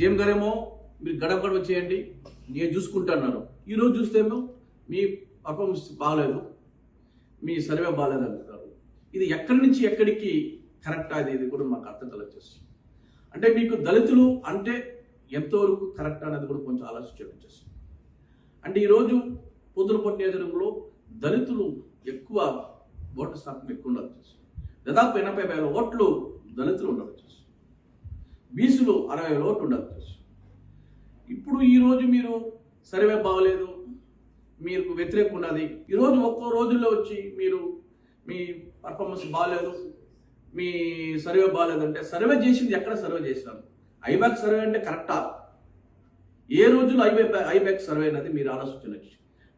CM గారేమో మీరు గడప గడప చేయండి నేను చూసుకుంటున్నారు ఈరోజు చూస్తేమో మీ పర్ఫార్మెన్స్ బాగాలేదు మీ సర్వే బాగాలేదు అంటున్నారు. ఇది ఎక్కడి నుంచి ఎక్కడికి కరెక్ట్ అది ఇది కూడా మాకు అర్థం కలగచేస్తుంది అంటే మీకు దళితులు అంటే ఎంతవరకు కరెక్ట్ అనేది కూడా కొంచెం ఆలోచించడం అంటే ఈరోజు పొద్దులపట్టు నియోజకవర్గంలో దళితులు ఎక్కువ ఓటు శాతం ఎక్కువ ఉండాల్సి దాదాపు ఎనభై వేల ఓట్లు బీసీలు అరవై ఓట్లు ఉండవచ్చు ఇప్పుడు ఈరోజు మీరు సర్వే బాగలేదు మీకు వ్యతిరేకం ఉన్నది. ఈరోజు ఒక్కో రోజుల్లో వచ్చి మీరు మీ పర్ఫార్మెన్స్ బాగాలేదు మీ సర్వే బాగాలేదంటే సర్వే చేసింది ఎక్కడ సర్వే చేసినాను ఐబ్యాక్ సర్వే అంటే కరెక్టా? ఏ రోజులో ఐబ్యాక్ ఐబ్యాక్ సర్వే అనేది మీరు ఆలోచించవచ్చు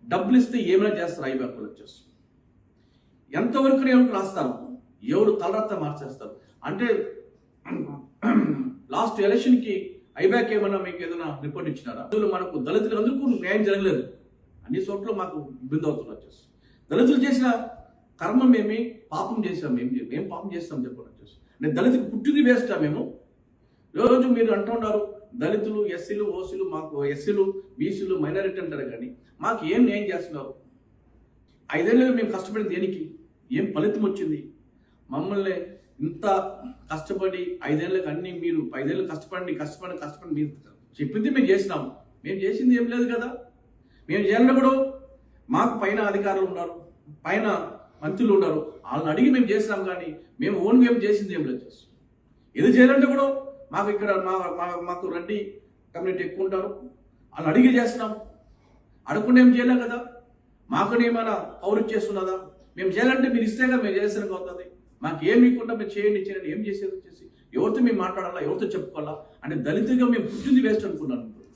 డబ్బులు ఇస్తే ఏమైనా చేస్తారు ఐబ్యాక్ వాళ్ళు వచ్చేసి. ఎంతవరకు ఎవరు రాస్తారు ఎవరు తలరత్త మార్చేస్తారు? అంటే లాస్ట్ ఎలక్షన్కి ఐబ్యాక్ ఏమన్నా మీకు ఏదైనా రిపోర్ట్ ఇచ్చినారా? అందులో మనకు దళితులు అందరికీ న్యాయం జరగలేదు. అన్ని చోట్ల మాకు ఇబ్బంది అవుతుంది వచ్చేసి దళితులు చేసిన కర్మం మేమే పాపం చేసాం మేము ఏం పాపం చేస్తాం చెప్పండి వచ్చేసి నేను దళితులు పుట్టింది వేస్టా మేము? రోజు మీరు అంటున్నారు దళితులు ఎస్సీలు ఓసీలు మాకు ఎస్సీలు బీసీలు మైనారిటీ అంటారు కానీ మాకు ఏం న్యాయం చేస్తున్నారు? ఐదేళ్ళు మేము కష్టపడింది దేనికి? ఏం ఫలితం వచ్చింది? మమ్మల్ని ఇంత కష్టపడి ఐదేళ్ళకి అన్ని మీరు ఐదేళ్ళు కష్టపడి కష్టపడి కష్టపడి మీరు చెప్పింది మేము చేసినాం. మేము చేసింది ఏం లేదు కదా. మేము చేయాలన్నప్పుడు మాకు పైన అధికారులు ఉన్నారు పైన మంత్రులు ఉన్నారు. వాళ్ళని అడిగి మేము చేసినాం కానీ మేము ఓన్ ఏం చేసింది ఏం లేదు. ఏది చేయాలంటే కూడా మాకు ఇక్కడ మా మా- మాకు రెడ్డి కమ్యూనిటీ ఎక్కువ ఉంటారు. వాళ్ళు అడిగి చేస్తున్నాం అడగకుండా ఏం చేయలేం కదా. మాకు ఏమైనా పౌరు చేస్తున్నదా మేము చేయాలంటే మీరు ఇస్తేగా మేము చేసానికి అవుతుంది. మాకు ఏం ఇవ్వకుండా మీరు చేయండి చేయండి. ఏం చేసేది వచ్చేసి? ఎవరితో మేము మాట్లాడాలా? ఎవరితో చెప్పుకోవాలా? అంటే దళితుగా మేము పుట్టింది వేస్ట్ అనుకున్నాను.